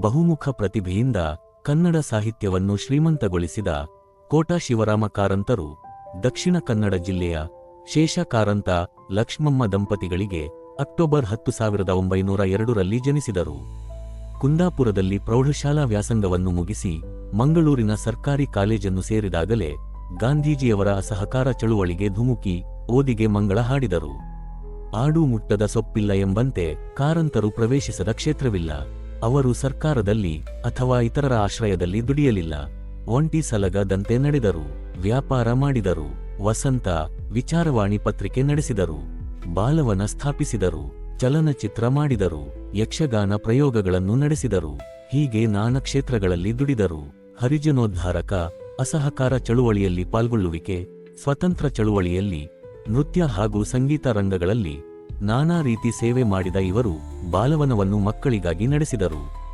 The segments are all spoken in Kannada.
ಬಹುಮುಖ ಪ್ರತಿಭೆಯಿಂದ ಕನ್ನಡ ಸಾಹಿತ್ಯವನ್ನು ಶ್ರೀಮಂತಗೊಳಿಸಿದ ಕೋಟಾ ಶಿವರಾಮ ಕಾರಂತರು ದಕ್ಷಿಣ ಕನ್ನಡ ಜಿಲ್ಲೆಯ ಶೇಷ ಕಾರಂತ ಲಕ್ಷ್ಮಮ್ಮ ದಂಪತಿಗಳಿಗೆ ಅಕ್ಟೋಬರ್ ಹತ್ತು ಸಾವಿರದ ಒಂಬೈನೂರ ಎರಡರಲ್ಲಿ ಜನಿಸಿದರು. ಕುಂದಾಪುರದಲ್ಲಿ ಪ್ರೌಢಶಾಲಾ ವ್ಯಾಸಂಗವನ್ನು ಮುಗಿಸಿ ಮಂಗಳೂರಿನ ಸರ್ಕಾರಿ ಕಾಲೇಜನ್ನು ಸೇರಿದಾಗಲೇ ಗಾಂಧೀಜಿಯವರ ಅಸಹಕಾರ ಚಳುವಳಿಗೆ ಧುಮುಕಿ ಓದಿಗೆ ಮಂಗಳ ಹಾಡಿದರು. ಆಡು ಮುಟ್ಟದ ಸೊಪ್ಪಿಲ್ಲ ಎಂಬಂತೆ ಕಾರಂತರು ಪ್ರವೇಶಿಸದ ಕ್ಷೇತ್ರವಿಲ್ಲ. ಅವರು ಸರ್ಕಾರದಲ್ಲಿ ಅಥವಾ ಇತರರ ಆಶ್ರಯದಲ್ಲಿ ದುಡಿಯಲಿಲ್ಲ. ಒಂಟಿ ಸಲಗದಂತೆ ನಡೆದರು. ವ್ಯಾಪಾರ ಮಾಡಿದರು. ವಸಂತ ವಿಚಾರವಾಣಿ ಪತ್ರಿಕೆ ನಡೆಸಿದರು. ಬಾಲವನ ಸ್ಥಾಪಿಸಿದರು. ಚಲನಚಿತ್ರ ಮಾಡಿದರು. ಯಕ್ಷಗಾನ ಪ್ರಯೋಗಗಳನ್ನು ನಡೆಸಿದರು. ಹೀಗೆ ನಾನಾ ಕ್ಷೇತ್ರಗಳಲ್ಲಿ ದುಡಿದರು. ಹರಿಜನೋದ್ಧಾರಕ, ಅಸಹಕಾರ ಚಳುವಳಿಯಲ್ಲಿ ಪಾಲ್ಗೊಳ್ಳುವಿಕೆ, ಸ್ವತಂತ್ರ ಚಳುವಳಿಯಲ್ಲಿ ನೃತ್ಯ ಹಾಗೂ ಸಂಗೀತ ರಂಗಗಳಲ್ಲಿ ನಾನಾ ರೀತಿ ಸೇವೆ ಮಾಡಿದ ಇವರು ಬಾಲವನವನ್ನು ಮಕ್ಕಳಿಗಾಗಿ ನಡೆಸಿದರು.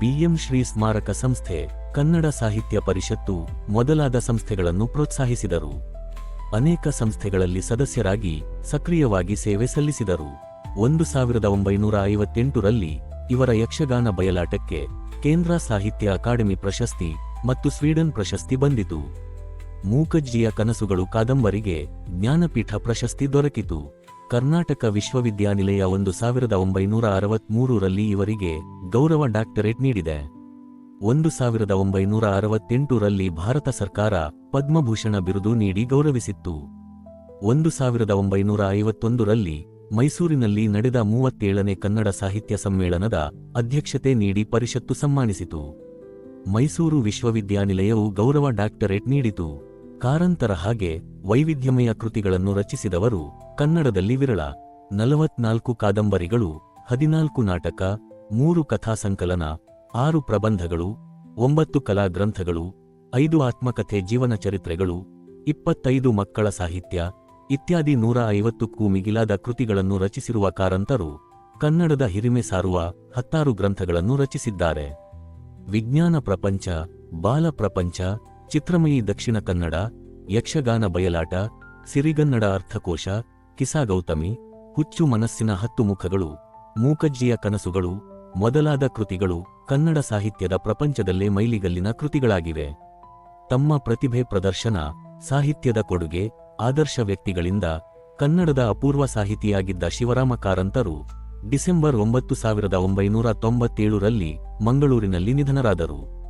ಬಿಎಂ ಶ್ರೀ ಸ್ಮಾರಕ ಸಂಸ್ಥೆ, ಕನ್ನಡ ಸಾಹಿತ್ಯ ಪರಿಷತ್ತು ಮೊದಲಾದ ಸಂಸ್ಥೆಗಳನ್ನು ಪ್ರೋತ್ಸಾಹಿಸಿದರು. ಅನೇಕ ಸಂಸ್ಥೆಗಳಲ್ಲಿ ಸದಸ್ಯರಾಗಿ ಸಕ್ರಿಯವಾಗಿ ಸೇವೆ ಸಲ್ಲಿಸಿದರು. ಒಂದು ಸಾವಿರದ ಒಂಬೈನೂರ ಐವತ್ತೆಂಟರಲ್ಲಿ ಇವರ ಯಕ್ಷಗಾನ ಬಯಲಾಟಕ್ಕೆ ಕೇಂದ್ರ ಸಾಹಿತ್ಯ ಅಕಾಡೆಮಿ ಪ್ರಶಸ್ತಿ ಮತ್ತು ಸ್ವೀಡನ್ ಪ್ರಶಸ್ತಿ ಬಂದಿತು. ಮೂಕಜ್ಜಿಯ ಕನಸುಗಳು ಕಾದಂಬರಿಗೆ ಜ್ಞಾನಪೀಠ ಪ್ರಶಸ್ತಿ ದೊರಕಿತು. ಕರ್ನಾಟಕ ವಿಶ್ವವಿದ್ಯಾನಿಲಯ ಒಂದು ಸಾವಿರದ ಒಂಬೈನೂರ ಅರವತ್ಮೂರರಲ್ಲಿ ಇವರಿಗೆ ಗೌರವ ಡಾಕ್ಟರೇಟ್ ನೀಡಿದೆ. ಒಂದು ಸಾವಿರದ ಒಂಬೈನೂರ ಅರವತ್ತೆಂಟರಲ್ಲಿ ಭಾರತ ಸರ್ಕಾರ ಪದ್ಮಭೂಷಣ ಬಿರುದು ನೀಡಿ ಗೌರವಿಸಿತ್ತು. ಒಂದು ಸಾವಿರದ ಒಂಬೈನೂರ ಐವತ್ತೊಂದರಲ್ಲಿ ಮೈಸೂರಿನಲ್ಲಿ ನಡೆದ ಮೂವತ್ತೇಳನೇ ಕನ್ನಡ ಸಾಹಿತ್ಯ ಸಮ್ಮೇಳನದ ಅಧ್ಯಕ್ಷತೆ ನೀಡಿ ಪರಿಷತ್ತು ಸನ್ಮಾನಿಸಿತು ಮೈಸೂರು ವಿಶ್ವವಿದ್ಯಾನಿಲಯವು ಗೌರವ ಡಾಕ್ಟರೇಟ್ ನೀಡಿತು. ಕಾರಂತರ ಹಾಗೆ ವೈವಿಧ್ಯಮಯ ಕೃತಿಗಳನ್ನು ರಚಿಸಿದವರು ಕನ್ನಡದಲ್ಲಿ ವಿರಳ ನಲವತ್ನಾಲ್ಕು ಕಾದಂಬರಿಗಳು, ಹದಿನಾಲ್ಕು ನಾಟಕ, ಮೂರು ಕಥಾ ಸಂಕಲನ ಆರು ಪ್ರಬಂಧಗಳು, ಒಂಬತ್ತು ಕಲಾ ಗ್ರಂಥಗಳು ಐದು ಆತ್ಮಕಥೆ ಜೀವನ ಚರಿತ್ರೆಗಳು ಇಪ್ಪತ್ತೈದು ಮಕ್ಕಳ ಸಾಹಿತ್ಯ ಇತ್ಯಾದಿ ನೂರ ಐವತ್ತಕ್ಕೂ ಮಿಗಿಲಾದ ಕೃತಿಗಳನ್ನು ರಚಿಸಿರುವ ಕಾರಂತರು ಕನ್ನಡದ ಹಿರಿಮೆ ಸಾರುವ ಹತ್ತಾರು ಗ್ರಂಥಗಳನ್ನು ರಚಿಸಿದ್ದಾರೆ. ವಿಜ್ಞಾನ ಪ್ರಪಂಚ, ಬಾಲ ಪ್ರಪಂಚ, ಚಿತ್ರಮಯಿ ದಕ್ಷಿಣ ಕನ್ನಡ, ಯಕ್ಷಗಾನ ಬಯಲಾಟ, ಸಿರಿಗನ್ನಡ ಅರ್ಥಕೋಶ ಕಿಸಾ ಗೌತಮಿ, ಹುಚ್ಚು ಮನಸ್ಸಿನ ಹತ್ತು ಮುಖಗಳು, ಮೂಕಜ್ಜಿಯ ಕನಸುಗಳು, ಮೊದಲಾದ ಕೃತಿಗಳು ಕನ್ನಡ ಸಾಹಿತ್ಯದ ಪ್ರಪಂಚದಲ್ಲೇ ಮೈಲಿಗಲ್ಲಿನ ಕೃತಿಗಳಾಗಿವೆ. ತಮ್ಮ ಪ್ರತಿಭೆ ಪ್ರದರ್ಶನ, ಸಾಹಿತ್ಯದ ಕೊಡುಗೆ, ಆದರ್ಶ ವ್ಯಕ್ತಿಗಳಿಂದ ಕನ್ನಡದ ಅಪೂರ್ವ ಸಾಹಿತಿಯಾಗಿದ್ದ ಶಿವರಾಮ ಕಾರಂತರು ಡಿಸೆಂಬರ್ ಒಂಬತ್ತು ಸಾವಿರದ ಒಂಬೈನೂರ ತೊಂಬತ್ತೇಳರಲ್ಲಿ ಮಂಗಳೂರಿನಲ್ಲಿ ನಿಧನರಾದರು.